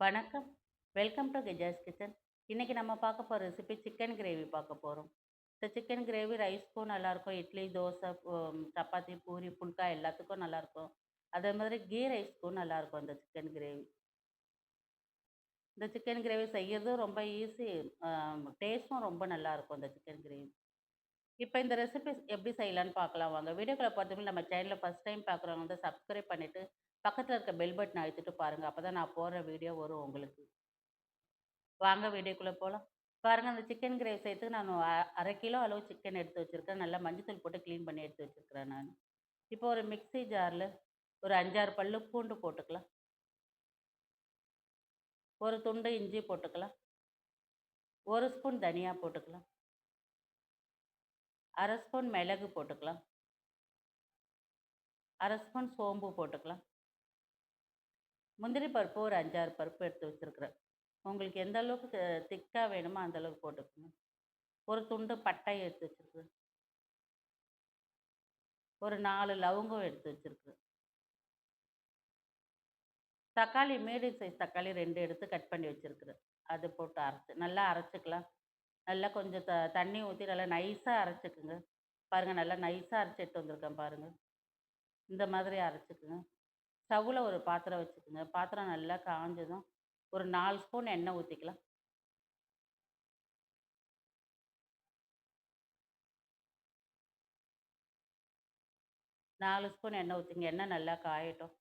வணக்கம். Welcome to Geja's kitchen. இன்றைக்கி நம்ம பார்க்க போகிற ரெசிபி சிக்கன் கிரேவி பார்க்க போகிறோம் இந்த சிக்கன் கிரேவி ரைஸ்க்கும் நல்லாயிருக்கும் இட்லி தோசை சப்பாத்தி பூரி புல்கா எல்லாத்துக்கும் நல்லாயிருக்கும் அதே மாதிரி கீ ரைஸ்க்கும் நல்லாயிருக்கும் இந்த சிக்கன் கிரேவி இந்த சிக்கன் கிரேவி செய்யறதும் ரொம்ப ஈஸி டேஸ்ட்டும் ரொம்ப நல்லாயிருக்கும் இந்த சிக்கன் கிரேவி இப்போ இந்த ரெசிபி எப்படி செய்யலான்னு பார்க்கலாம். வாங்க. வீடியோக்களை பார்த்தோம்னா நம்ம சேனலில் ஃபஸ்ட் டைம் பார்க்குறவங்க வந்து சப்ஸ்கிரைப் பண்ணிவிட்டு பக்கத்தில் இருக்க பெல் பட்டன் அழுத்திட்டு பாருங்கள் அப்போ தான் நான் போடுற வீடியோ வரும் உங்களுக்கு. வாங்க வீடியோக்குள்ளே போகலாம் பாருங்கள் அந்த சிக்கன் கிரேவி செய்யறதுக்கு நான் அரை கிலோ அளவு சிக்கன் எடுத்து வச்சுருக்கேன் நல்லா மஞ்சத்தூள் போட்டு க்ளீன் பண்ணி எடுத்து வச்சுருக்கிறேன் நான். இப்போ ஒரு மிக்ஸி ஜாரில் ஒரு அஞ்சாறு பல்லு பூண்டு போட்டுக்கலாம். ஒரு துண்டு இஞ்சி போட்டுக்கலாம். ஒரு ஸ்பூன் தனியா போட்டுக்கலாம். அரை ஸ்பூன் மிளகு போட்டுக்கலாம். அரை ஸ்பூன் சோம்பு போட்டுக்கலாம். முந்திரி பருப்பு ஒரு அஞ்சாறு பருப்பு எடுத்து வச்சுருக்குறேன். உங்களுக்கு எந்த அளவுக்கு திக்காக வேணுமோ அந்தளவுக்கு போட்டுக்கோங்க. ஒரு துண்டு பட்டை எடுத்து வச்சுருக்குறேன். ஒரு நாலு லவங்கம் எடுத்து வச்சுருக்குறேன். தக்காளி மீடியம் சைஸ் தக்காளி ரெண்டு எடுத்து கட் பண்ணி வச்சுருக்குறேன். அது போட்டு அரைச்சி நல்லா அரைச்சிக்கலாம். நல்லா கொஞ்சம் த தண்ணி ஊற்றி நல்லா நைஸாக அரைச்சிக்குங்க. பாருங்கள் நல்லா நைஸாக அரைச்சி எடுத்து வந்திருக்கேன் பாருங்கள் இந்த மாதிரி அரைச்சிக்குங்க. ஸ்டவ்வில் ஒரு பாத்திரம் வச்சுக்கோங்க. பாத்திரம் நல்லா காஞ்சதும் ஒரு நாலு ஸ்பூன் எண்ணெய் ஊற்றிக்கலாம் நாலு ஸ்பூன் எண்ணெய் ஊற்றிங்க எண்ணெய் நல்லா காயட்டும்.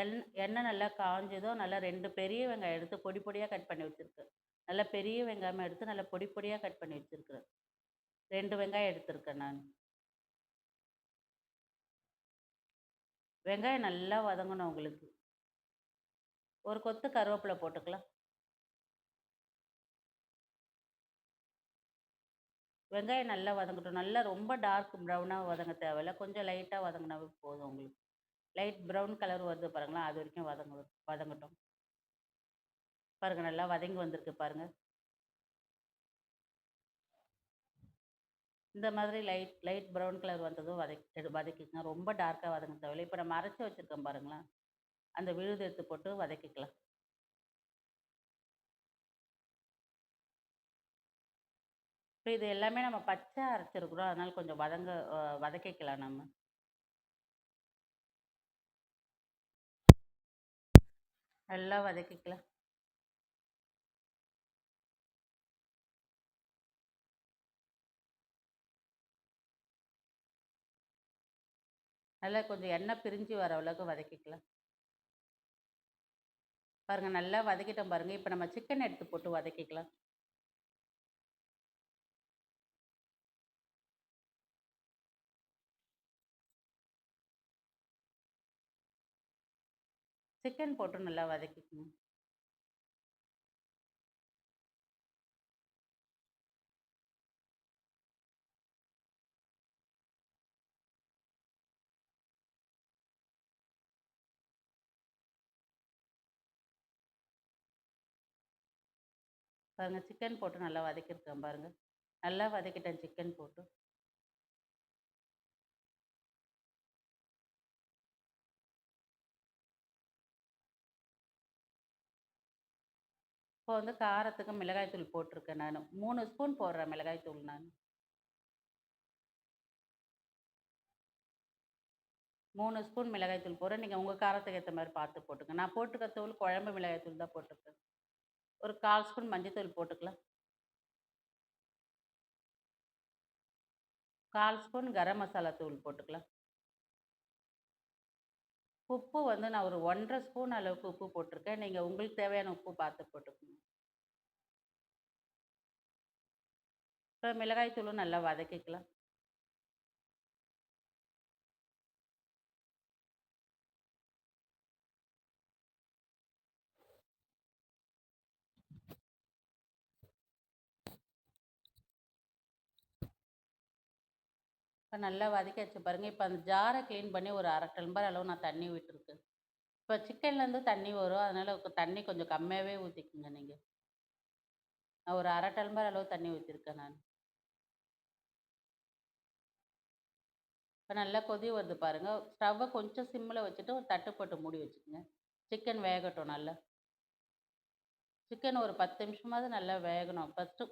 எண் எண்ணெய் நல்லா காஞ்சதும் நல்லா ரெண்டு பெரிய வெங்காயம் எடுத்து பொடி பொடியாக கட் பண்ணி வச்சுருக்கேன் நல்லா பெரிய வெங்காயம் எடுத்து நல்லா பொடி பொடியாக கட் பண்ணி வச்சுருக்கிறேன். ரெண்டு வெங்காயம் எடுத்திருக்கேன் நான். வெங்காயம் நல்லா வதங்கணும் உங்களுக்கு ஒரு கொத்து கருவேப்பிலை போட்டுக்கலாம். வெங்காயம் நல்லா வதங்கட்டும். நல்லா ரொம்ப டார்க் ப்ரௌனாக வதங்க தேவையில்ல. கொஞ்சம் லைட்டாக வதங்கினாவே போதும் உங்களுக்கு. லைட் ப்ரௌன் கலர் வருது பாருங்களா அது வரைக்கும் வதங்க வதங்கட்டும். பாருங்கள் நல்லா வதங்கி வந்திருக்கு பாருங்கள் இந்த மாதிரி லைட் லைட் ப்ரௌன் கலர் வந்ததும் வதக்கி வதக்கிக்கலாம். வதக்கிக்கங்க ரொம்ப டார்க்காக வதங்க தேவையில்லை. இப்போ நம்ம அரைச்சி வச்சுருக்கோம் பாருங்களேன். அந்த விழுது எடுத்து போட்டு வதக்கிக்கலாம். இப்போ இது எல்லாமே நம்ம பச்சை அரைச்சிருக்கிறோம். அதனால் கொஞ்சம் வதங்க வதக்கிக்கலாம் நம்ம. நல்லா வதக்கிக்கலாம். நல்லா கொஞ்சம் எண்ணெய் பிரிஞ்சு வர அளவுக்கு வதக்கிக்கலாம். பாருங்கள் நல்லா வதக்கிட்டோம் பாருங்கள் இப்போ நம்ம சிக்கன் எடுத்து போட்டு வதக்கிக்கலாம். சிக்கன் போட்டு நல்லா வதக்கிக்கணும். பாருங்கள் சிக்கன் போட்டு நல்லா வதக்கியிருக்கேன் பாருங்கள் நல்லா வதக்கிட்டேன் சிக்கன் போட்டு. இப்போ வந்து காரத்துக்கு மிளகாய் தூள் போட்டிருக்கேன் நான். மூணு ஸ்பூன் போடுறேன் மிளகாய் தூள் நான். மூணு ஸ்பூன் மிளகாய் தூள் போடுறேன். நீங்கள் உங்கள் காரத்துக்கு ஏற்ற மாதிரி பார்த்து போட்டுங்க நான் போட்டுக்க தூள் குழம்பு மிளகாய் தூள் தான் போட்டிருக்கேன். ஒரு கால் ஸ்பூன் மஞ்சத்தூள் போட்டுக்கலாம். கால் ஸ்பூன் கரம் மசாலா தூள் போட்டுக்கலாம். உப்பு வந்து நான் ஒரு ஒன்றரை ஸ்பூன் அளவுக்கு உப்பு போட்டிருக்கேன். நீங்கள் உங்களுக்கு தேவையான உப்பு பார்த்து போட்டுக்கணும் இப்போ மிளகாய் தூளும் நல்லா வதக்கிக்கலாம். இப்போ நல்லா வதக்கி வச்சு பாருங்கள் இப்போ அந்த ஜாரை க்ளீன் பண்ணி ஒரு அரை டம்ளர் அளவு நான் தண்ணி விட்டுருக்கேன் இப்போ சிக்கன்லேருந்து தண்ணி வரும். அதனால் தண்ணி கொஞ்சம் கம்மியாகவே ஊற்றிக்குங்க நீங்கள் நான் ஒரு அரை டம்ளர் அளவு தண்ணி ஊற்றிருக்கேன் நான். இப்போ நல்லா கொதி வருது பாருங்கள் ஸ்டவ்வை கொஞ்சம் சிம்மில் வச்சுட்டு ஒரு தட்டு போட்டு மூடி வச்சுக்கோங்க. சிக்கன் வேகட்டும் நல்லா. சிக்கன் ஒரு 10 நிமிஷமாவது நல்லா வேகணும். ஃபஸ்ட்டு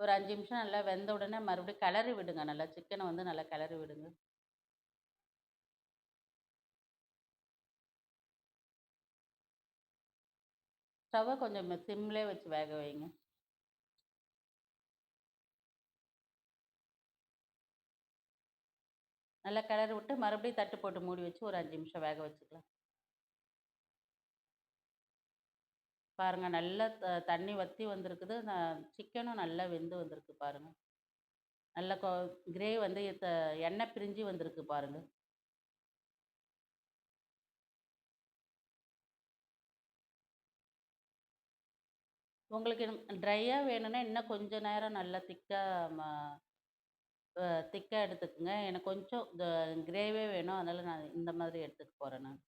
ஒரு அஞ்சு நிமிஷம் நல்லா வெந்த உடனே மறுபடியும் கிளறி விடுங்க நல்லா. சிக்கனை வந்து நல்லா கிளறி விடுங்க. ஸ்டவ்வை கொஞ்சம் சிம்லே வச்சு வேக வைங்க. நல்லா கிளறி விட்டு மறுபடியும் தட்டு போட்டு மூடி வச்சு ஒரு அஞ்சு நிமிஷம் வேக வச்சுக்கலாம். பாருங்கள் நல்லா த தண்ணி வற்றி வந்திருக்குது. நான் சிக்கனும் நல்லா வெந்து வந்திருக்கு பாருங்க. நல்லா கொ கிரேவி வந்து த எண்ணெய் பிரிஞ்சு வந்திருக்கு பாருங்க. உங்களுக்கு ட்ரையாக வேணும்னா, இன்னும் கொஞ்சம் நேரம் நல்லா திக்காக திக்காக எடுத்துக்கோங்க எடுத்துக்கங்க. எனக்கு கொஞ்சம் த வேணும். அதனால் நான் இந்த மாதிரி எடுத்துக்க போகிறேன் நான்.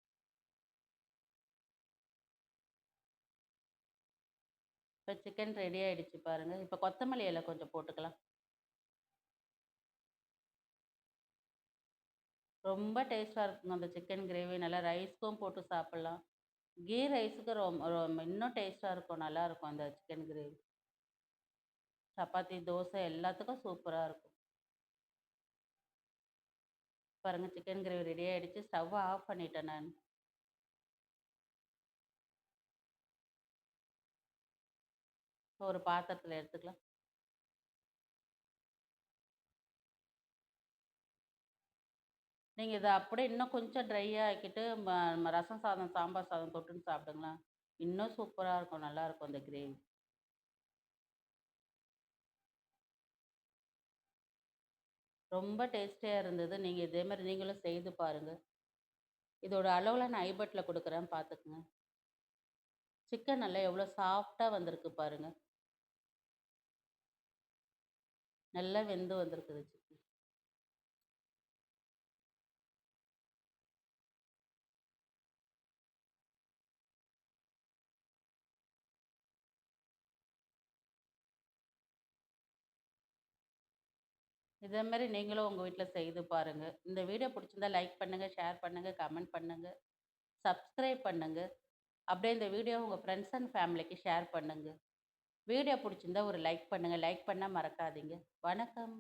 இப்போ சிக்கன் ரெடி ஆயிடுச்சு பாருங்க. இப்போ கொத்தமல்லி இலை கொஞ்சம் போட்டுக்கலாம். ரொம்ப டேஸ்ட்டாக இருக்குங்க அந்த சிக்கன் கிரேவி. நல்லா ரைஸ்க்கும் போட்டு சாப்பிட்லாம் கீ ரைஸுக்கு ரொம் ரொம் இன்னும் டேஸ்ட்டாக இருக்கும். நல்லாயிருக்கும் அந்த சிக்கன் கிரேவி. சப்பாத்தி, தோசை எல்லாத்துக்கும் சூப்பராக இருக்கும். பாருங்கள் சிக்கன் கிரேவி ரெடி ஆகிடுச்சி ஸ்டவ் ஆஃப் பண்ணிட்டேன் நான். ஒரு பாத்திரத்தில் எடுத்துக்கலாம். நீங்கள் இதை அப்படியே இன்னும் கொஞ்சம் ட்ரை ஆக்கிட்டு நம்ம ரசம் சாதம், சாம்பார் சாதம் தொட்டுன்னு சாப்பிடுங்களேன். இன்னும் சூப்பராக இருக்கும். நல்லாயிருக்கும் அந்த கிரேவி. ரொம்ப டேஸ்டியாக இருந்தது. நீங்கள் இதே மாதிரி நீங்களும் செய்து பாருங்கள் இதோட அளவில் நான் ஐபட்டில் கொடுக்குறேன் பார்த்துக்குங்க சிக்கன் நல்லா எவ்வளோ சாஃப்டாக வந்திருக்கு பாருங்கள் நல்லா வெந்து வந்திருக்குது சிக்கன். இதே மாதிரி நீங்களும் உங்கள் வீட்டில் செய்து பாருங்கள் இந்த வீடியோ பிடிச்சிருந்தா லைக் பண்ணுங்கள் ஷேர் பண்ணுங்கள் கமெண்ட் பண்ணுங்கள் சப்ஸ்கிரைப் பண்ணுங்கள் அப்படியே இந்த வீடியோ உங்கள் ஃப்ரெண்ட்ஸ் அண்ட் ஃபேமிலிக்கு ஷேர் பண்ணுங்கள் வீடியோ பிடிச்சிருந்தா ஒரு லைக் பண்ணுங்கள் லைக் பண்ண மறக்காதீங்க. வணக்கம்.